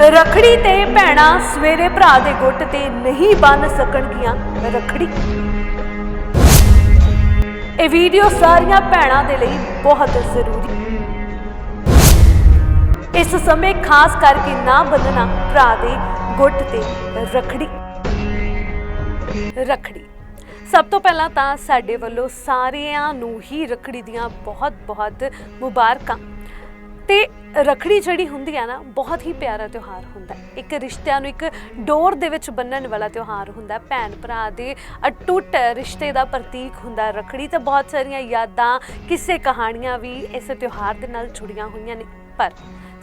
ਰਖੜੀ ਤੇ ਭੈਣਾਂ ਸਵੇਰੇ ਭਰਾ ਦੇ ਗੁੱਟ ਤੇ ਨਹੀਂ ਬੰਨ ਸਕਣਗੀਆਂ ਰਖੜੀ। ਇਹ ਵੀਡੀਓ ਸਾਰੀਆਂ ਭੈਣਾਂ ਦੇ ਲਈ ਬਹੁਤ ਜ਼ਰੂਰੀ। ਇਸ ਸਮੇਂ ਖਾਸ ਕਰਕੇ ਨਾ ਬੰਨਣਾ ਭਰਾ ਦੇ ਗੁੱਟ ਤੇ ਰਖੜੀ। ਰਖੜੀ। ਸਭ ਤੋਂ ਪਹਿਲਾਂ ਤਾਂ ਸਾਡੇ ਵੱਲੋਂ ਸਾਰਿਆਂ ਨੂੰ ਹੀ ਰਖੜੀ ਦੀਆਂ ਬਹੁਤ-ਬਹੁਤ ਮੁਬਾਰਕਾਂ। ਤੇ ਰਖੜੀ ਜਿਹੜੀ ਹੁੰਦੀ ਆ ਨਾ, ਬਹੁਤ ਹੀ ਪਿਆਰਾ ਤਿਉਹਾਰ ਹੁੰਦਾ ਹੈ। ਇੱਕ ਰਿਸ਼ਤਿਆਂ ਨੂੰ ਇੱਕ ਡੋਰ ਦੇ ਵਿੱਚ ਬੰਨਣ ਵਾਲਾ ਤਿਉਹਾਰ ਹੁੰਦਾ ਹੈ। ਭੈਣ ਭਰਾ ਦੇ ਅਟੁੱਟ ਰਿਸ਼ਤੇ ਦਾ ਪ੍ਰਤੀਕ ਹੁੰਦਾ ਹੈ। ਰਖੜੀ ਤੇ ਬਹੁਤ ਸਾਰੀਆਂ ਯਾਦਾਂ, ਕਿਸੇ ਕਹਾਣੀਆਂ ਵੀ ਇਸ ਤਿਉਹਾਰ ਦੇ ਨਾਲ ਜੁੜੀਆਂ ਹੋਈਆਂ ਨੇ। ਪਰ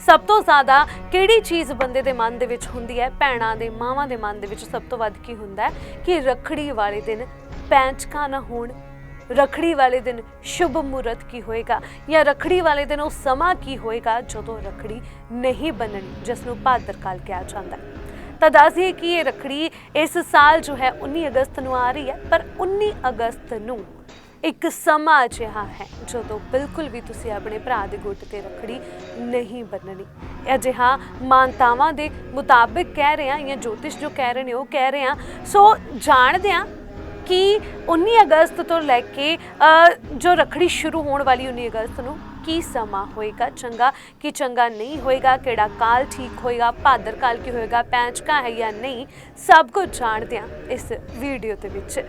ਸਭ ਤੋਂ ਜ਼ਿਆਦਾ ਕਿਹੜੀ ਚੀਜ਼ ਬੰਦੇ ਦੇ ਮਨ ਦੇ ਵਿੱਚ ਹੁੰਦੀ ਹੈ? ਭੈਣਾਂ ਦੇ, ਮਾਵਾਂ ਦੇ ਮਨ ਦੇ ਵਿੱਚ ਸਭ ਤੋਂ ਵੱਧ ਕੀ ਹੁੰਦਾ ਹੈ? ਕਿ ਰਖੜੀ ਵਾਲੇ ਦਿਨ ਪੈਂਚਕਾਂ ਨਾ ਹੋਣ ਰਖੜੀ ਵਾਲੇ ਦਿਨ ਸ਼ੁਭ ਮੂਰਤ ਕੀ ਹੋਏਗਾ? ਜਾਂ ਰਖੜੀ ਵਾਲੇ ਦਿਨ ਉਹ ਸਮਾਂ ਕੀ ਹੋਏਗਾ ਜਦੋਂ ਰਖੜੀ ਨਹੀਂ ਬੰਨਣੀ, ਜਿਸ ਨੂੰ ਭਾਦਰਕਾਲ ਕਿਹਾ ਜਾਂਦਾ ਹੈ? ਤਾਂ ਦੱਸ ਦਈਏ ਕਿ ਇਹ ਰਖੜੀ ਇਸ ਸਾਲ ਜੋ ਹੈ 19 ਅਗਸਤ ਨੂੰ ਆ ਰਹੀ ਹੈ, ਪਰ 19 ਅਗਸਤ ਨੂੰ ਇੱਕ ਸਮਾਂ ਅਜਿਹਾ ਹੈ ਜਦੋਂ ਬਿਲਕੁਲ ਵੀ ਤੁਸੀਂ ਆਪਣੇ ਭਰਾ ਦੇ ਗੁੱਟ ਤੇ ਰਖੜੀ ਨਹੀਂ ਬੰਨਣੀ। ਅਜਿਹਾ ਮਾਨਤਾਵਾਂ ਦੇ ਮੁਤਾਬਿਕ ਕਹਿ ਰਹੇ ਹਾਂ ਜਾਂ ਜੋਤਿਸ਼ ਜੋ ਕਹਿ ਰਹੇ ਨੇ ਉਹ ਕਹਿ ਰਹੇ ਹਾਂ। ਸੋ ਜਾਣਦੇ ਹਾਂ ਕਿ 19 ਅਗਸਤ ਤੋਂ ਲੈ ਕੇ ਅ, ਜੋ ਰਖੜੀ ਸ਼ੁਰੂ ਹੋਣ ਵਾਲੀ 19 ਅਗਸਤ ਨੂੰ ਕੀ ਸਮਾਂ ਹੋਏਗਾ? ਚੰਗਾ ਕਿ ਚੰਗਾ ਨਹੀਂ ਹੋਏਗਾ? ਕਿਹੜਾ ਕਾਲ ਠੀਕ ਹੋਏਗਾ? ਭਾਦਰ ਕਾਲ ਕੀ ਹੋਏਗਾ? ਪੈਂਚਕਾ ਹੈ ਜਾਂ ਨਹੀਂ? ਸਭ ਕੁਝ ਜਾਣਦੇ ਹਾਂ ਇਸ ਵੀਡੀਓ ਦੇ ਵਿੱਚ।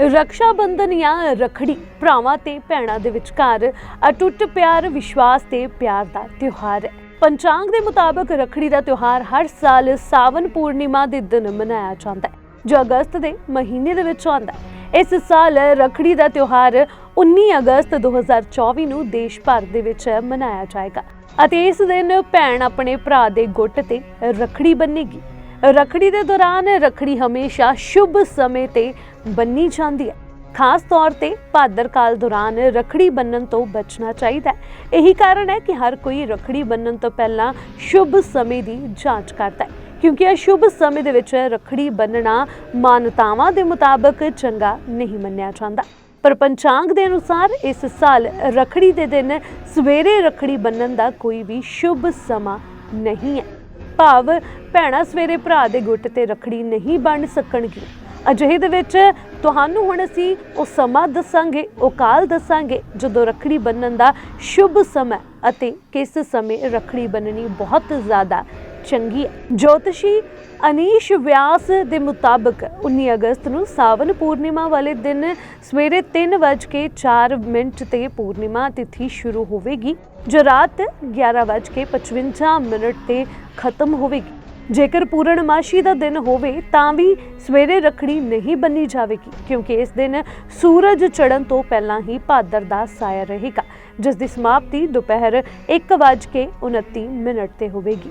ਰਕਸ਼ਾ ਬੰਧਨ ਜਾਂ ਰਖੜੀ ਭਰਾਵਾਂ ਤੇ ਭੈਣਾਂ ਦੇ ਵਿਚਕਾਰ ਅਟੁੱਟ ਪਿਆਰ ਵਿਸ਼ਵਾਸ ਤੇ ਪਿਆਰ ਦਾ ਤਿਉਹਾਰ ਹੈ। ਪੰਚਾਂਗ ਦੇ ਮੁਤਾਬਕ ਰਖੜੀ ਦਾ ਤਿਉਹਾਰ ਹਰ ਸਾਲ ਸਾਵਨ ਪੂਰਨਿਮਾ ਦੇ ਦਿਨ ਮਨਾਇਆ ਜਾਂਦਾ ਹੈ। ਜੋ ਅਗਸਤ ਦੇ ਮਹੀਨੇ ਦੇ ਵਿੱਚ ਆਉਂਦਾ ਹੈ। ਇਸ ਸਾਲ ਰਖੜੀ ਦਾ ਤਿਉਹਾਰ 19 ਅਗਸਤ 2024 ਨੂੰ ਦੇਸ਼ ਭਰ ਦੇ ਵਿੱਚ ਮਨਾਇਆ ਜਾਏਗਾ ਅਤੇ ਇਸ ਦਿਨ ਭੈਣ ਆਪਣੇ ਭਰਾ ਦੇ ਗੁੱਟ ਤੇ ਰਖੜੀ ਬੰਨੇਗੀ। ਰਖੜੀ ਦੇ ਦੌਰਾਨ ਰਖੜੀ ਹਮੇਸ਼ਾ ਸ਼ੁਭ ਸਮੇਂ ਤੇ ਬੰਨੀ ਜਾਂਦੀ ਹੈ। ਖਾਸ ਤੌਰ ਤੇ ਭਾਦਰ ਕਾਲ ਦੌਰਾਨ ਰਖੜੀ ਬੰਨਣ ਤੋਂ ਬਚਣਾ ਚਾਹੀਦਾ ਹੈ। ਇਹੀ ਕਾਰਨ ਹੈ ਕਿ ਹਰ ਕੋਈ ਰਖੜੀ ਬੰਨਣ ਤੋਂ ਪਹਿਲਾਂ ਸ਼ੁਭ ਸਮੇਂ ਦੀ ਜਾਂਚ ਕਰਦਾ ਹੈ। ਕਿਉਂਕਿ ਇਹ ਸ਼ੁਭ ਸਮੇਂ ਦੇ ਵਿੱਚ ਰਖੜੀ ਬੰਨਣਾ ਮਾਨਤਾਵਾਂ ਦੇ ਮੁਤਾਬਕ ਚੰਗਾ ਨਹੀਂ ਮੰਨਿਆ ਜਾਂਦਾ। ਪਰ ਪੰਚਾਂਗ ਦੇ ਅਨੁਸਾਰ ਇਸ ਸਾਲ ਰਖੜੀ ਦੇ ਦਿਨ ਸਵੇਰੇ ਰਖੜੀ ਬੰਨਣ ਦਾ ਕੋਈ ਵੀ ਸ਼ੁਭ ਸਮਾਂ ਨਹੀਂ ਹੈ। ਭਾਵ ਭੈਣਾਂ ਸਵੇਰੇ ਭਰਾ ਦੇ ਗੁੱਟ ਤੇ ਰਖੜੀ ਨਹੀਂ ਬੰਨ ਸਕਣਗੀਆਂ ਅਜਿਹੇ ਦੇ ਵਿੱਚ ਤੁਹਾਨੂੰ ਹੁਣ ਅਸੀਂ ਉਹ ਸਮਾਂ ਦੱਸਾਂਗੇ, ਉਹ ਕਾਲ ਦੱਸਾਂਗੇ, ਜਦੋਂ ਰਖੜੀ ਬੰਨਣ ਦਾ ਸ਼ੁਭ ਸਮਾਂ ਅਤੇ ਕਿਸ ਸਮੇਂ ਰਖੜੀ ਬੰਨਣੀ ਬਹੁਤ ਜ਼ਿਆਦਾ ਚੰਗੀ ਜੋਤਸ਼ੀ ਅਨੀਸ਼ ਵਿਆਸ ਦੇ ਮੁਤਾਬਕ 19 ਅਗਸਤ ਨੂੰ ਸਾਵਨ ਪੂਰਨਿਮਾ ਵਾਲੇ ਦਿਨ ਸਵੇਰੇ 3:04 ਮਿੰਟ ਤੇ ਪੂਰਨਿਮਾ ਤਿਥੀ ਸ਼ੁਰੂ ਹੋਵੇਗੀ, ਜੋ ਰਾਤ 11:55 ਮਿੰਟ ਤੇ ਖਤਮ ਹੋਵੇਗੀ। ਜੇਕਰ ਪੂਰਨਮਾਸ਼ੀ ਦਾ ਦਿਨ ਹੋਵੇ, ਤਾਂ ਵੀ ਸਵੇਰੇ ਰਖੜੀ ਨਹੀਂ ਬੰਨੀ ਜਾਵੇਗੀ, ਕਿਉਂਕਿ ਇਸ ਦਿਨ ਸੂਰਜ ਚੜ੍ਹਨ ਤੋਂ ਪਹਿਲਾਂ ਹੀ ਭਾਦਰ ਦਾ ਸਾਇਆ ਰਹੇਗਾ, ਜਿਸ ਦੀ ਸਮਾਪਤੀ ਦੁਪਹਿਰ 1:29 ਮਿੰਟ ਤੇ ਹੋਵੇਗੀ।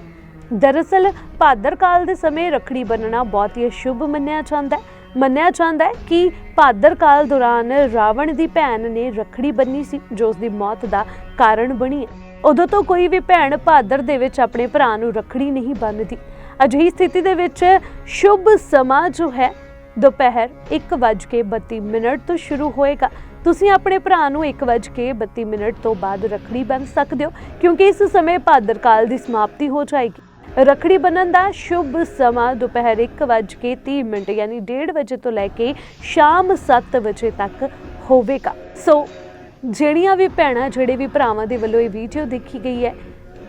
ਦਰਅਸਲ ਭਾਦਰ ਕਾਲ ਦੇ ਸਮੇਂ ਰਖੜੀ ਬੰਨਣਾ ਬਹੁਤ ਹੀ ਸ਼ੁਭ ਮੰਨਿਆ ਜਾਂਦਾ ਹੈ। ਮੰਨਿਆ ਜਾਂਦਾ ਹੈ ਕਿ ਭਾਦਰ ਕਾਲ ਦੌਰਾਨ ਰਾਵਣ ਦੀ ਭੈਣ ਨੇ ਰਖੜੀ ਬੰਨੀ ਸੀ, ਜੋ ਉਸ ਦੀ ਮੌਤ ਦਾ ਕਾਰਨ ਬਣੀ ਹੈ। ਉਦੋਂ ਤੋਂ ਕੋਈ ਵੀ ਭੈਣ ਭਾਦਰ ਦੇ ਵਿੱਚ ਆਪਣੇ ਭਰਾ ਨੂੰ ਰਖੜੀ ਨਹੀਂ ਬੰਨਦੀ। ਅਜਿਹੀ ਸਥਿਤੀ ਦੇ ਵਿੱਚ ਸ਼ੁਭ ਸਮਾਂ ਜੋ ਹੈ, ਦੁਪਹਿਰ 1:32 ਮਿੰਟ ਤੋਂ ਸ਼ੁਰੂ ਹੋਏਗਾ। ਤੁਸੀਂ ਆਪਣੇ ਭਰਾ ਨੂੰ 1:32 ਮਿੰਟ ਤੋਂ ਬਾਅਦ ਰਖੜੀ ਬੰਨ ਸਕਦੇ ਹੋ, ਕਿਉਂਕਿ ਇਸ ਸਮੇਂ ਭਾਦਰ ਕਾਲ ਦੀ ਸਮਾਪਤੀ ਹੋ ਜਾਏਗੀ। ਰਖੜੀ ਬੰਨਣ ਦਾ ਸ਼ੁਭ ਸਮਾਂ ਦੁਪਹਿਰ 1:30 ਮਿੰਟ, ਯਾਨੀ 1:30 ਵਜੇ ਤੋਂ ਲੈ ਕੇ ਸ਼ਾਮ 7 ਵਜੇ ਤੱਕ ਹੋਵੇਗਾ। ਸੋ ਜਿਹੜੀਆਂ ਵੀ ਭੈਣਾਂ, ਜਿਹੜੇ ਵੀ ਭਰਾਵਾਂ ਦੇ ਵੱਲੋਂ ਇਹ ਵੀਡੀਓ ਦੇਖੀ ਗਈ ਹੈ,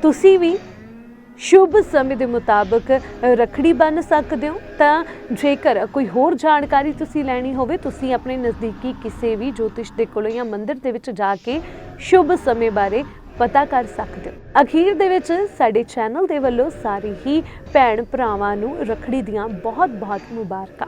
ਤੁਸੀਂ ਵੀ ਸ਼ੁਭ ਸਮੇਂ ਦੇ ਮੁਤਾਬਕ ਰਖੜੀ ਬੰਨ ਸਕਦੇ ਹੋ। ਤਾਂ ਜੇਕਰ ਕੋਈ ਹੋਰ ਜਾਣਕਾਰੀ ਤੁਸੀਂ ਲੈਣੀ ਹੋਵੇ, ਤੁਸੀਂ ਆਪਣੇ ਨਜ਼ਦੀਕੀ ਕਿਸੇ ਵੀ ਜੋਤਿਸ਼ ਦੇ ਕੋਲੋਂ ਜਾਂ ਮੰਦਿਰ ਦੇ ਵਿੱਚ ਜਾ ਕੇ ਸ਼ੁਭ ਸਮੇਂ ਬਾਰੇ ਪਤਾ ਕਰ ਸਕਦੇ ਹੋ। ਅਖੀਰ ਦੇ ਵਿੱਚ ਸਾਡੇ ਚੈਨਲ ਦੇ ਵੱਲੋਂ ਸਾਰੇ ਹੀ ਭੈਣ ਭਰਾਵਾਂ ਨੂੰ ਰਖੜੀ ਦੀਆਂ ਬਹੁਤ-ਬਹੁਤ ਮੁਬਾਰਕਾਂ।